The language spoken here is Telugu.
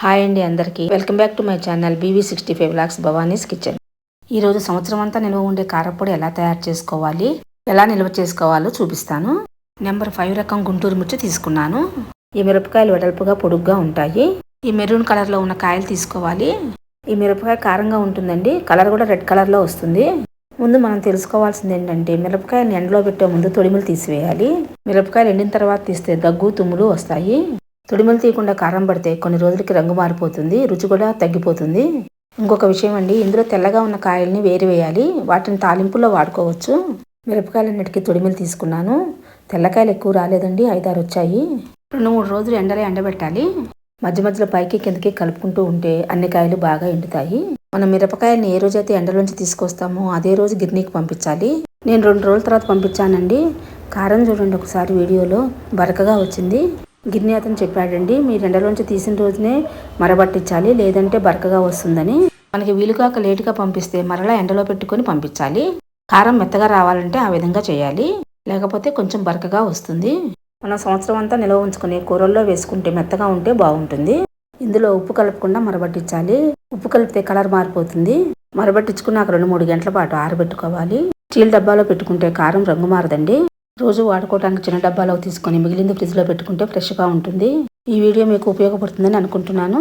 హాయ్ అండి అందరికీ. Welcome back to my channel BV sixty five lakhs Bhavani's kitchen. ఈరోజు సంవత్సరం అంతా నిల్వ ఉండే కారపొడి ఎలా తయారు చేసుకోవాలి ఎలా నిల్వ చేసుకోవాలో చూపిస్తాను. నెంబర్ ఫైవ్ రకం గుంటూరు మిర్చి తీసుకున్నాను. ఈ మిరపకాయలు వెడల్పుగా పొడుగ్గా ఉంటాయి. ఈ మెరూన్ కలర్లో ఉన్న కాయలు తీసుకోవాలి. ఈ మిరపకాయ కారంగా ఉంటుందండి. కలర్ కూడా రెడ్ కలర్లో వస్తుంది. ముందు మనం తెలుసుకోవాల్సింది ఏంటంటే మిరపకాయలు ఎండలో పెట్టే ముందు తొడిములు తీసివేయాలి. మిరపకాయలు ఎండిన తర్వాత తీస్తే దగ్గు తుమ్ములు వస్తాయి. తొడిమలు తీయకుండా కారం పడితే కొన్ని రోజులకి రంగు మారిపోతుంది రుచి కూడా తగ్గిపోతుంది. ఇంకొక విషయం అండి ఇందులో తెల్లగా ఉన్న కాయల్ని వేరివేయాలి వాటిని తాలింపులో వాడుకోవచ్చు. మిరపకాయలన్నిటికీ తొడిమలు తీసుకున్నాను. తెల్లకాయలు ఎక్కువ రాలేదండి ఐదారు వచ్చాయి. రెండు మూడు రోజులు ఎండలో ఎండబెట్టాలి. మధ్య మధ్యలో పైకి కిందకి కలుపుకుంటూ ఉంటే అన్ని కాయలు బాగా ఎండుతాయి. మనం మిరపకాయల్ని ఏ రోజైతే ఎండలోంచి తీసుకొస్తామో అదే రోజు గిర్నీకి పంపించాలి. నేను రెండు రోజుల తర్వాత పంపించానండి. కారం చూడండి ఒకసారి వీడియోలో. బరకగా వచ్చింది. గిన్నె అతను చెప్పాడండి మీరు ఎండలోంచి తీసిన రోజునే మరబట్టించాలి లేదంటే బరకగా వస్తుందని. మనకి వీలుకాక లేటుగా పంపిస్తే మరలా ఎండలో పెట్టుకొని పంపించాలి. కారం మెత్తగా రావాలంటే ఆ విధంగా చేయాలి. లేకపోతే కొంచెం బరకగా వస్తుంది. మనం సంవత్సరం అంతా నిల్వ ఉంచుకుని కూరల్లో వేసుకుంటే మెత్తగా ఉంటే బాగుంటుంది. ఇందులో ఉప్పు కలపకుండా మరబట్టించాలి. ఉప్పు కలిపితే కలర్ మారిపోతుంది. మరబట్టించుకున్నాక రెండు మూడు గంటల పాటు ఆరబెట్టుకోవాలి. స్టీల్ డబ్బాలో పెట్టుకుంటే కారం రంగు మారదండి. రోజు వాడుకోవడానికి చిన్న డబ్బాలో తీసుకొని మిగిలింది ఫ్రిడ్జ్లో పెట్టుకుంటే ఫ్రెష్గా ఉంటుంది. ఈ వీడియో మీకు ఉపయోగపడుతుందని అనుకుంటున్నాను.